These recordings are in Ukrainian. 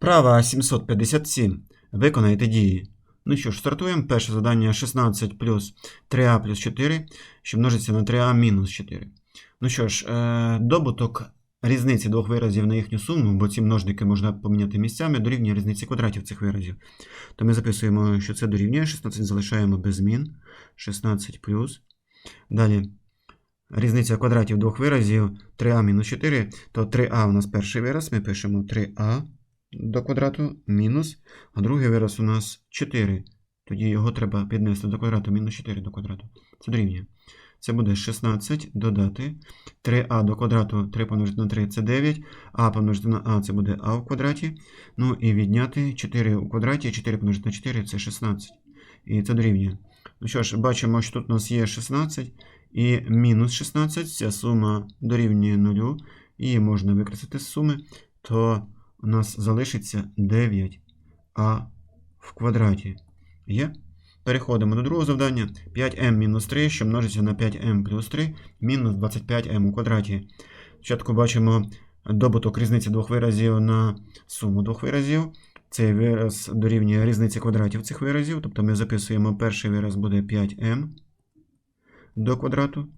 Вправа 757. Виконайте дії. Ну що ж, стартуємо. Перше завдання 16 плюс 3а плюс 4, що множиться на 3а мінус 4. Ну що ж, е, добуток різниці двох виразів на їхню суму, бо ці множники можна поміняти місцями, дорівнює різниці квадратів цих виразів. То ми записуємо, що це дорівнює. 16 залишаємо без змін. 16 плюс. Далі. Різниця квадратів двох виразів 3а мінус 4, то 3а у нас перший вираз, ми пишемо 3а до квадрату мінус, а другий вираз у нас 4. Тоді його треба піднести до квадрату, мінус 4 до квадрату. Це дорівнює. Це буде 16 додати 3а до квадрату 3 помножити на 3 це 9, а помножити на а це буде а в квадраті. Ну і відняти 4 у квадраті, 4 помножити на 4 це 16. І це дорівнює. Ну що ж, бачимо, що тут у нас є 16 і мінус 16. Ця сума дорівнює 0, її можна викреслити з суми, то у нас залишиться 9а в квадраті. Є? Переходимо до другого завдання. 5m мінус 3, що множиться на 5m плюс 3, мінус 25m у квадраті. Спочатку бачимо добуток різниці двох виразів на суму двох виразів. Цей вираз дорівнює різниці квадратів цих виразів. Тобто ми записуємо перший вираз буде 5m до квадрату,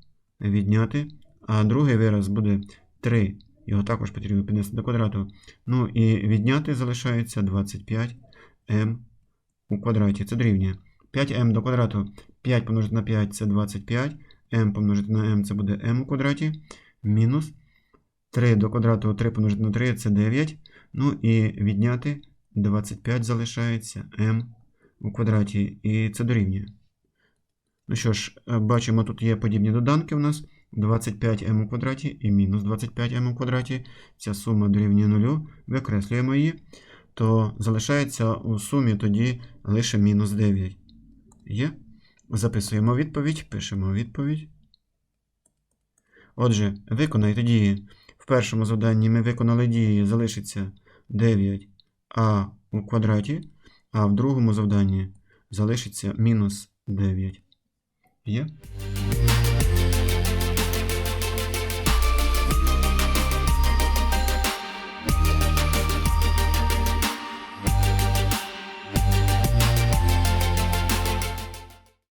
відняти, а другий вираз буде 3. Його також потрібно піднести до квадрату. Ну і відняти залишається 25m у квадраті. Це дорівнює. 5m до квадрату 5 помножити на 5 це 25. m помножити на m це буде m у квадраті. Мінус 3 до квадрату 3 помножити на 3 це 9. Ну і відняти 25 залишається m у квадраті. І це дорівнює. Ну що ж, е, бачимо, тут є подібні доданки у нас. 25m у квадраті і мінус 25m у квадраті. Ця сума дорівнює 0. Викреслюємо її. То залишається у сумі тоді лише мінус 9. Є? Записуємо відповідь, пишемо відповідь. Отже, виконайте дії. В першому завданні ми виконали дії, залишиться 9а у квадраті, а в другому завданні залишиться мінус 9. Є?